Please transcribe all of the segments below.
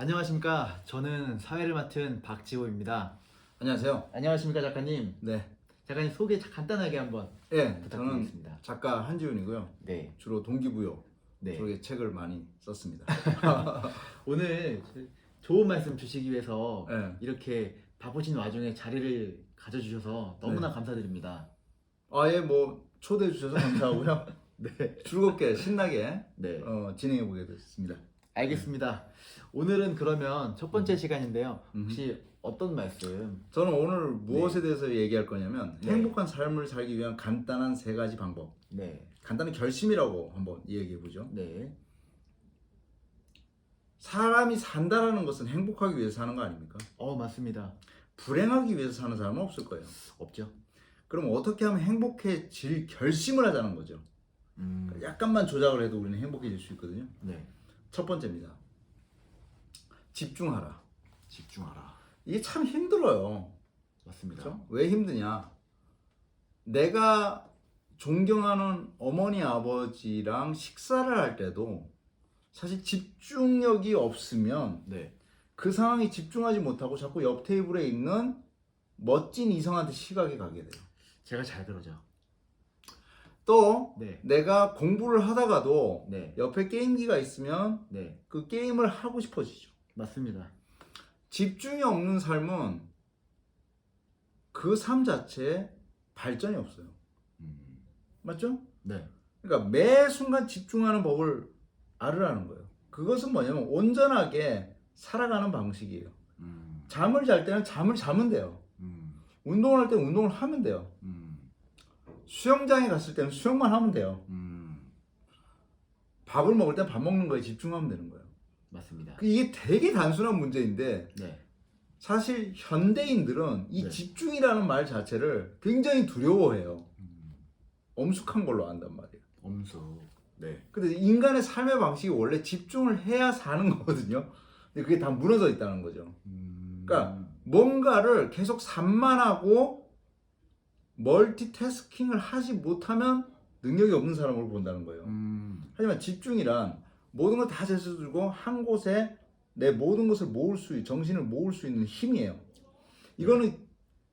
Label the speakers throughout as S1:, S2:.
S1: 안녕하십니까. 저는 사회를 맡은 박지호입니다.
S2: 안녕하세요.
S1: 안녕하십니까 작가님.
S2: 네.
S1: 작가님 소개 간단하게 한번
S2: 예, 저는
S1: 부탁드리겠습니다.
S2: 작가 한지훈이고요.
S1: 네.
S2: 주로 동기부여
S1: 네.
S2: 쪽에 책을 많이 썼습니다.
S1: 오늘 좋은 말씀 주시기 위해서
S2: 예.
S1: 이렇게 바쁘신 와중에 자리를 가져주셔서 너무나 감사드립니다.
S2: 아예 뭐 초대해 주셔서 감사하고요.
S1: 네.
S2: 즐겁게 신나게
S1: 네.
S2: 어, 진행해 보게 됐습니다.
S1: 알겠습니다. 오늘은 그러면 첫 번째 시간인데요.
S2: 음.
S1: 혹시 어떤 말씀?
S2: 저는 오늘 무엇에 대해서 얘기할 거냐면
S1: 네.
S2: 행복한 삶을 살기 위한 간단한 세 가지 방법.
S1: 네.
S2: 간단한 결심이라고 한번 얘기해 보죠.
S1: 네.
S2: 사람이 산다라는 것은 행복하기 위해서 사는 거 아닙니까?
S1: 어 맞습니다.
S2: 불행하기 위해서 사는 사람은 없을 거예요.
S1: 없죠.
S2: 그럼 어떻게 하면 행복해질 결심을 하자는 거죠.
S1: 음.
S2: 약간만 조작을 해도 우리는 행복해질 수 있거든요.
S1: 네.
S2: 첫 번째입니다. 집중하라.
S1: 집중하라.
S2: 이게 참 힘들어요.
S1: 맞습니다.
S2: 그렇죠? 왜 힘드냐? 내가 존경하는 어머니 아버지랑 식사를 할 때도 사실 집중력이 없으면
S1: 네.
S2: 그 상황에 집중하지 못하고 자꾸 옆 테이블에 있는 멋진 이성한테 시각이 가게 돼요.
S1: 제가 잘 그러죠.
S2: 또
S1: 네.
S2: 내가 공부를 하다가도
S1: 네.
S2: 옆에 게임기가 있으면
S1: 네.
S2: 그 게임을 하고 싶어지죠.
S1: 맞습니다.
S2: 집중이 없는 삶은 그 삶 자체에 발전이 없어요.
S1: 음.
S2: 맞죠?
S1: 네.
S2: 그러니까 매 순간 집중하는 법을 알으라는 거예요. 그것은 뭐냐면 온전하게 살아가는 방식이에요.
S1: 음.
S2: 잠을 잘 때는 잠을 자면 돼요.
S1: 음.
S2: 운동을 할 때는 운동을 하면 돼요.
S1: 음.
S2: 수영장에 갔을 때는 수영만 하면 돼요.
S1: 음.
S2: 밥을 먹을 때밥 먹는 거에 집중하면 되는 거예요.
S1: 맞습니다.
S2: 그 이게 되게 단순한 문제인데
S1: 네.
S2: 사실 현대인들은 이
S1: 네.
S2: 집중이라는 말 자체를 굉장히 두려워해요.
S1: 음.
S2: 엄숙한 걸로 안단 말이에요.
S1: 엄수. 네.
S2: 근데 인간의 삶의 방식이 원래 집중을 해야 사는 거거든요. 근데 그게 다 무너져 있다는 거죠.
S1: 음.
S2: 그러니까 뭔가를 계속 산만하고 멀티태스킹을 하지 못하면 능력이 없는 사람으로 본다는 거예요.
S1: 음.
S2: 하지만 집중이란 모든 걸 다 제쳐두고 한 곳에 내 모든 것을 모을 수, 있- 정신을 모을 수 있는 힘이에요. 이거는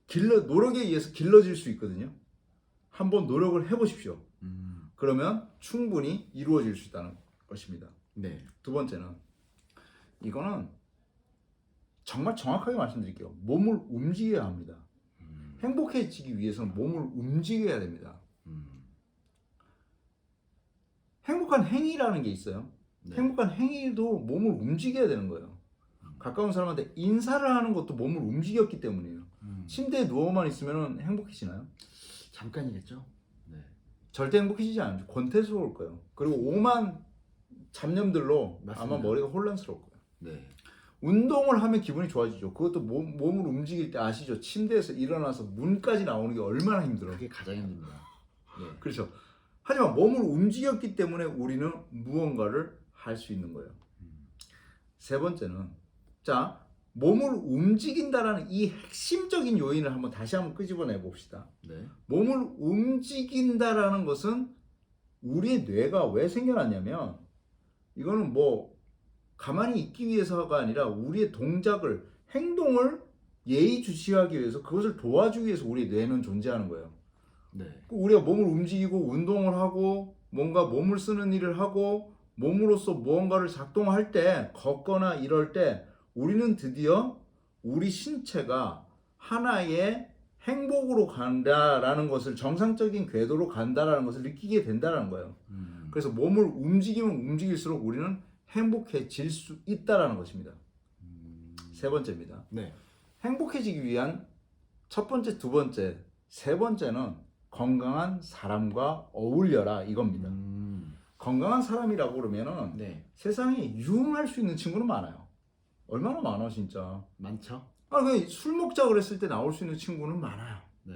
S2: 길러 노력에 의해서 길러질 수 있거든요. 한번 노력을 해보십시오.
S1: 음.
S2: 그러면 충분히 이루어질 수 있다는 것입니다.
S1: 네.
S2: 두 번째는 이거는 정말 정확하게 말씀드릴게요. 몸을 움직여야 합니다.
S1: 음.
S2: 행복해지기 위해서는 몸을 움직여야 됩니다.
S1: 음.
S2: 행복한 행위라는 게 있어요.
S1: 네.
S2: 행복한 행위도 몸을 움직여야 되는 거예요. 가까운 사람한테 인사를 하는 것도 몸을 움직였기 때문이에요.
S1: 음.
S2: 침대에 누워만 있으면 행복해지나요?
S1: 잠깐이겠죠? 네.
S2: 절대 행복해지지 않아요. 권태스러울 거예요. 그리고 오만 잡념들로 아마
S1: 맞습니다.
S2: 머리가 혼란스러울 거예요.
S1: 네.
S2: 운동을 하면 기분이 좋아지죠. 그것도 몸, 몸을 움직일 때 아시죠? 침대에서 일어나서 문까지 나오는 게 얼마나 힘들어요.
S1: 그게 가장 힘듭니다. 네.
S2: 그렇죠. 하지만 몸을 움직였기 때문에 우리는 무언가를 할 수 있는 거예요.
S1: 음.
S2: 세 번째는 자 몸을 움직인다라는 이 핵심적인 요인을 한번 다시 한번 끄집어내 봅시다.
S1: 네.
S2: 몸을 움직인다라는 것은 우리의 뇌가 왜 생겨났냐면 이거는 뭐 가만히 있기 위해서가 아니라 우리의 동작을 행동을 예의주시하기 위해서 그것을 도와주기 위해서 우리의 뇌는 존재하는 거예요.
S1: 네.
S2: 그 우리가 몸을 움직이고 운동을 하고 뭔가 몸을 쓰는 일을 하고 몸으로서 무언가를 작동할 때 걷거나 이럴 때 우리는 드디어 우리 신체가 하나의 행복으로 간다라는 것을 정상적인 궤도로 간다라는 것을 느끼게 된다라는 거예요.
S1: 음.
S2: 그래서 몸을 움직이면 움직일수록 우리는 행복해질 수 있다라는 것입니다.
S1: 음.
S2: 세 번째입니다.
S1: 네.
S2: 행복해지기 위한 첫 번째, 두 번째, 세 번째는 건강한 사람과 어울려라 이겁니다.
S1: 음.
S2: 건강한 사람이라고 그러면은
S1: 네.
S2: 세상에 유흥할 수 있는 친구는 많아요. 얼마나 많아 진짜.
S1: 많죠?
S2: 아, 그냥 술 먹자 그랬을 때 나올 수 있는 친구는 많아요.
S1: 네.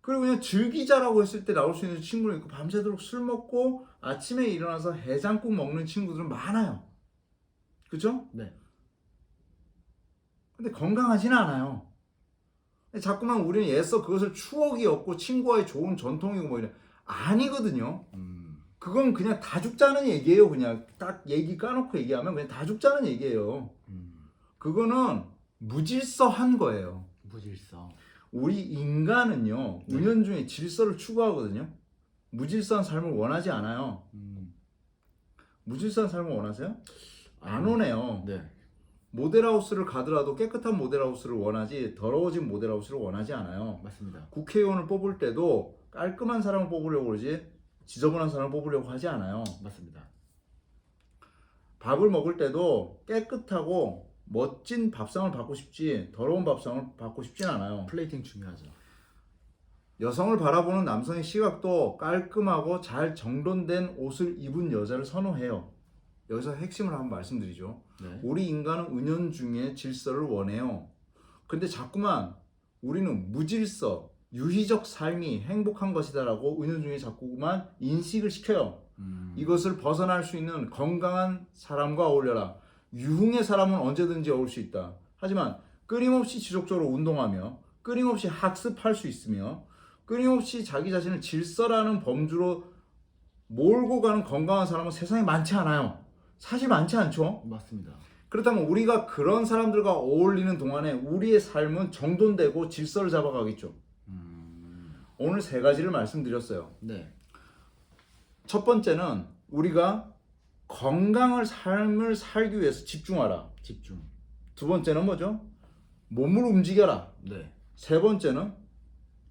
S2: 그리고 그냥 즐기자라고 했을 때 나올 수 있는 친구는 있고 밤새도록 술 먹고 아침에 일어나서 해장국 먹는 친구들은 많아요. 그죠?
S1: 네.
S2: 근데 건강하지는 않아요. 근데 자꾸만 우리는 애써 그것을 추억이 없고 친구와의 좋은 전통이고 뭐 이래. 아니거든요.
S1: 음.
S2: 그건 그냥 다 죽자는 얘기예요. 그냥 딱 얘기 까놓고 얘기하면 그냥 다 죽자는 얘기예요.
S1: 음.
S2: 그거는 무질서한 거예요.
S1: 무질서.
S2: 우리 인간은요
S1: 네.
S2: 은연중에 질서를 추구하거든요. 무질서한 삶을 원하지 않아요.
S1: 음.
S2: 무질서한 삶을 원하세요? 안 오네요.
S1: 네.
S2: 모델하우스를 가더라도 깨끗한 모델하우스를 원하지 더러워진 모델하우스를 원하지 않아요.
S1: 맞습니다.
S2: 국회의원을 뽑을 때도 깔끔한 사람을 뽑으려고 그러지 지저분한 사람을 뽑으려고 하지 않아요.
S1: 맞습니다.
S2: 밥을 먹을 때도 깨끗하고 멋진 밥상을 받고 싶지 더러운 밥상을 받고 싶진 않아요.
S1: 플레이팅 중요하죠.
S2: 여성을 바라보는 남성의 시각도 깔끔하고 잘 정돈된 옷을 입은 여자를 선호해요. 여기서 핵심을 한번 말씀드리죠.
S1: 네.
S2: 우리 인간은 은연 중에 질서를 원해요. 근데 자꾸만 우리는 무질서, 유희적 삶이 행복한 것이다라고 은연 중에 자꾸만 인식을 시켜요.
S1: 음.
S2: 이것을 벗어날 수 있는 건강한 사람과 어울려라. 유흥의 사람은 언제든지 어울 수 있다. 하지만 끊임없이 지속적으로 운동하며 끊임없이 학습할 수 있으며 끊임없이 자기 자신을 질서라는 범주로 몰고 가는 건강한 사람은 세상에 많지 않아요. 사실 많지 않죠.
S1: 맞습니다.
S2: 그렇다면 우리가 그런 사람들과 어울리는 동안에 우리의 삶은 정돈되고 질서를 잡아가겠죠.
S1: 음.
S2: 오늘 세 가지를 말씀드렸어요.
S1: 네.
S2: 첫 번째는 우리가 건강을 삶을 살기 위해서 집중하라.
S1: 집중.
S2: 두 번째는 뭐죠? 몸을 움직여라.
S1: 네.
S2: 세 번째는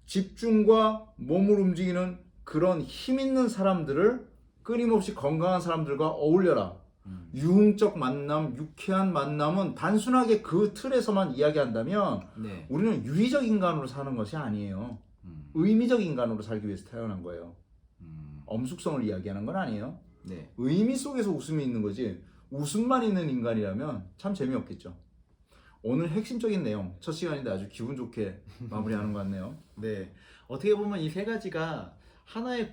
S2: 집중과 몸을 움직이는 그런 힘 있는 사람들을 끊임없이 건강한 사람들과 어울려라.
S1: 음.
S2: 유흥적 만남, 유쾌한 만남은 단순하게 그 틀에서만 이야기한다면
S1: 네.
S2: 우리는 유의적 인간으로 사는 것이 아니에요.
S1: 음.
S2: 의미적 인간으로 살기 위해서 태어난 거예요.
S1: 음.
S2: 엄숙성을 이야기하는 건 아니에요.
S1: 네.
S2: 의미 속에서 웃음이 있는 거지 웃음만 있는 인간이라면 참 재미없겠죠. 오늘 핵심적인 내용 첫 시간인데 아주 기분 좋게 마무리하는 것 같네요.
S1: 네. 어떻게 보면 이 세 가지가 하나의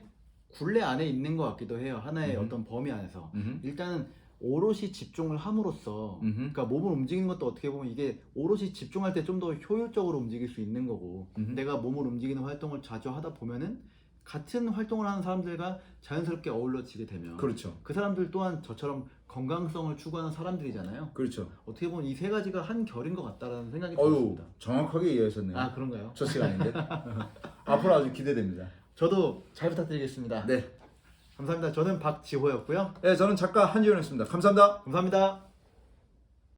S1: 굴레 안에 있는 것 같기도 해요. 하나의
S2: 음.
S1: 어떤 범위 안에서.
S2: 음흠.
S1: 일단은 오롯이 집중을 함으로써
S2: 음흠.
S1: 그러니까 몸을 움직이는 것도 어떻게 보면 이게 오롯이 집중할 때 좀 더 효율적으로 움직일 수 있는 거고
S2: 음흠.
S1: 내가 몸을 움직이는 활동을 자주 하다 보면은 같은 활동을 하는 사람들과 자연스럽게 어울러지게 되면
S2: 그렇죠.
S1: 그 사람들 또한 저처럼 건강성을 추구하는 사람들이잖아요.
S2: 그렇죠.
S1: 어떻게 보면 이 세 가지가 한 결인 것 같다라는 생각이
S2: 어유
S1: 들었습니다.
S2: 정확하게 이해하셨네요.
S1: 아 그런가요?
S2: 첫 시간인데 앞으로 아주 기대됩니다.
S1: 저도 잘 부탁드리겠습니다.
S2: 네.
S1: 감사합니다. 저는 박지호였고요.
S2: 네, 저는 작가 한지원이었습니다. 감사합니다.
S1: 감사합니다.